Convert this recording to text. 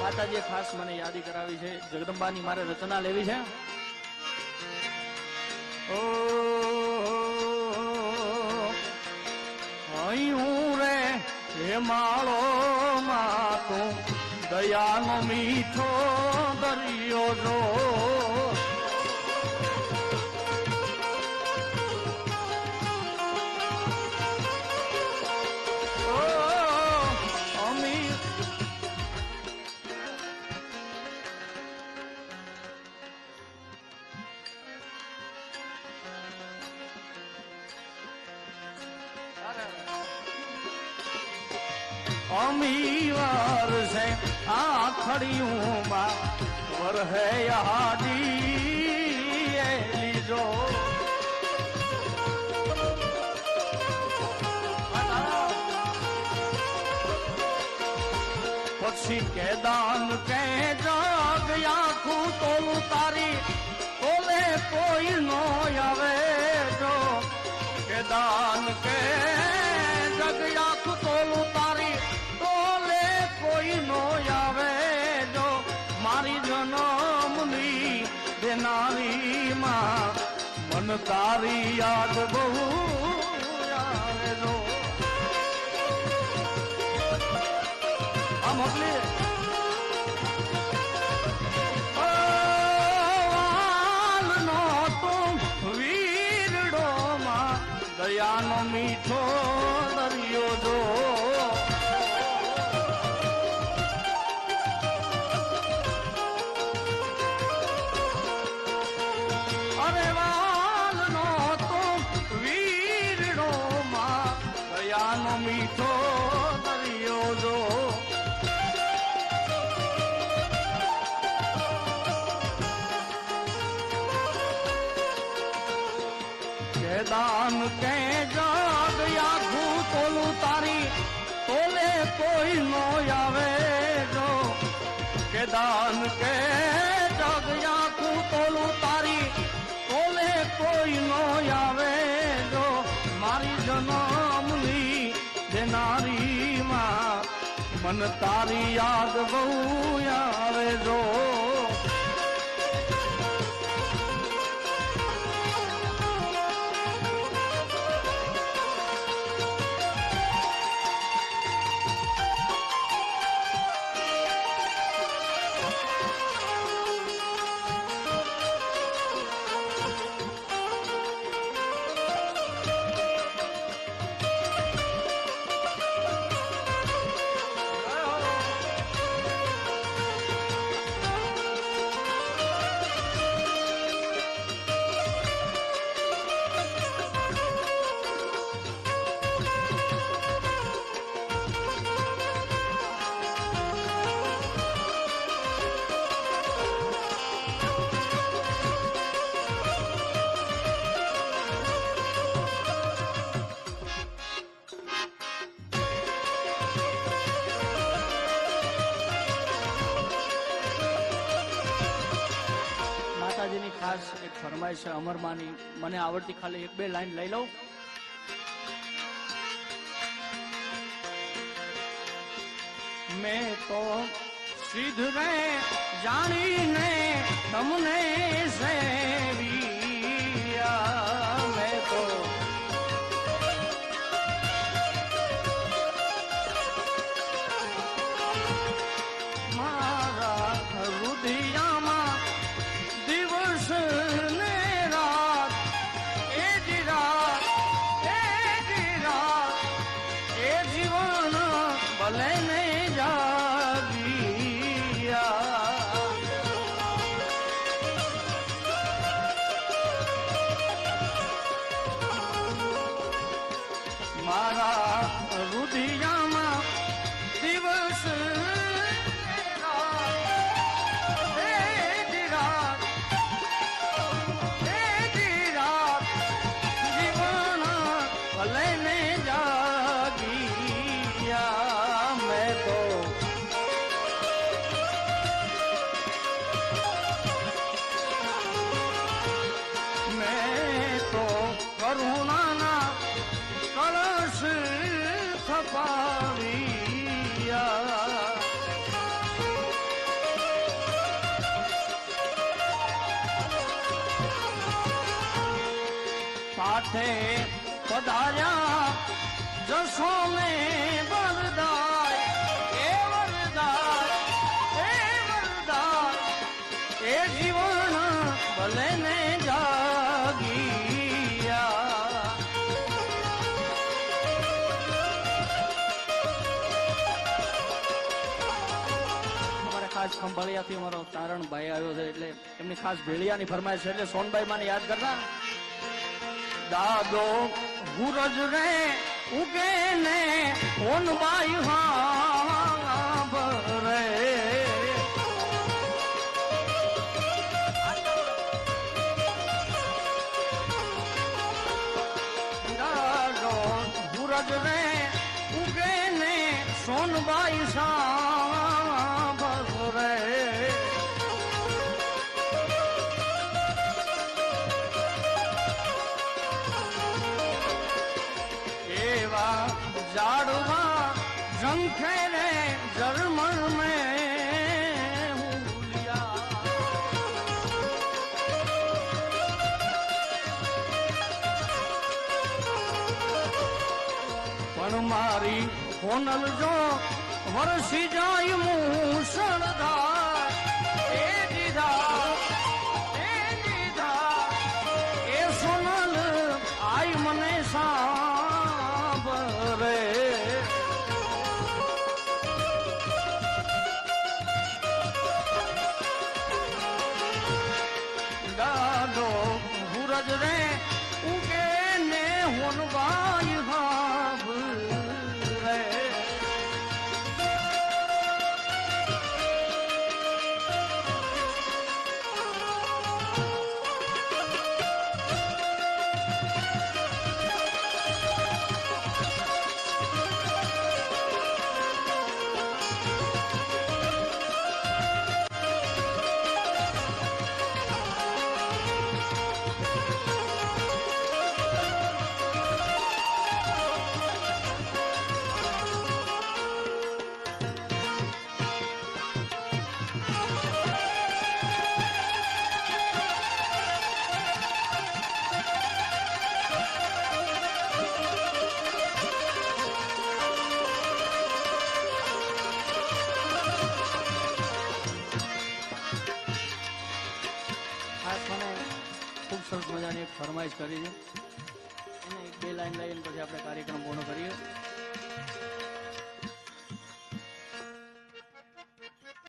માતાજીએ ખાસ મને યાદી કરાવી છે. જગદંબાની મારે રચના લેવી છે. અહીં રે, હે માળો માં દયાનો મીઠો દરિયો જો અમી વાર છે આ ખડિયું માં વરહે એ લીજો. પછી કેદાન કે જાગ્યા આખું તોલું તારી તોલે કોઈ નો આવે જો. કેદાન કે મારી જનમની દેનારી માં મન તારી યાદ બહુ આવે જો આ મોકલી કેદાન કે જાગ આખું તોલું તારી તોલે કોઈ નો આવે જો. કેદાન કે જાગ આખું તોલું તારી તોલે કોઈ નો આવે જો. મારી જનમની દેનારી મન તારી યાદ બહુ ખાસ એક ફરમાઈશ અમરમાની મને. આવડતી ખાલી એક બે લાઈન લઈ લઉં. મેં તો સિદ્ધ રે જાણીને તમને સેવિયા પાવિયા સાથે પધાર્યા જશો ને વરદાય એ વરદાય એ વરદાય એ જીવન ભલે ને જાય ખાસ ખંભાળિયાથી અમારો તારણભાઈ આવ્યો છે એટલે એમની ખાસ ભેળિયાની ફરમાઈશ એટલે સોનભાઈ માને યાદ કરતા. દાદો ગુરજ રે ઉગે ને ઓનબાઈ હા ઝંખે રે में હુલિયા પણ મારી હોનલ જો વરસી જાય મુસળધાર હુરજ રે ઉગે ને હોનવાઈ સરસ મજાની એક ફરમાઈશ કરી છે. એક બે લાઈન લઈને પછી આપણે કાર્યક્રમ પૂર્ણ કરીએ.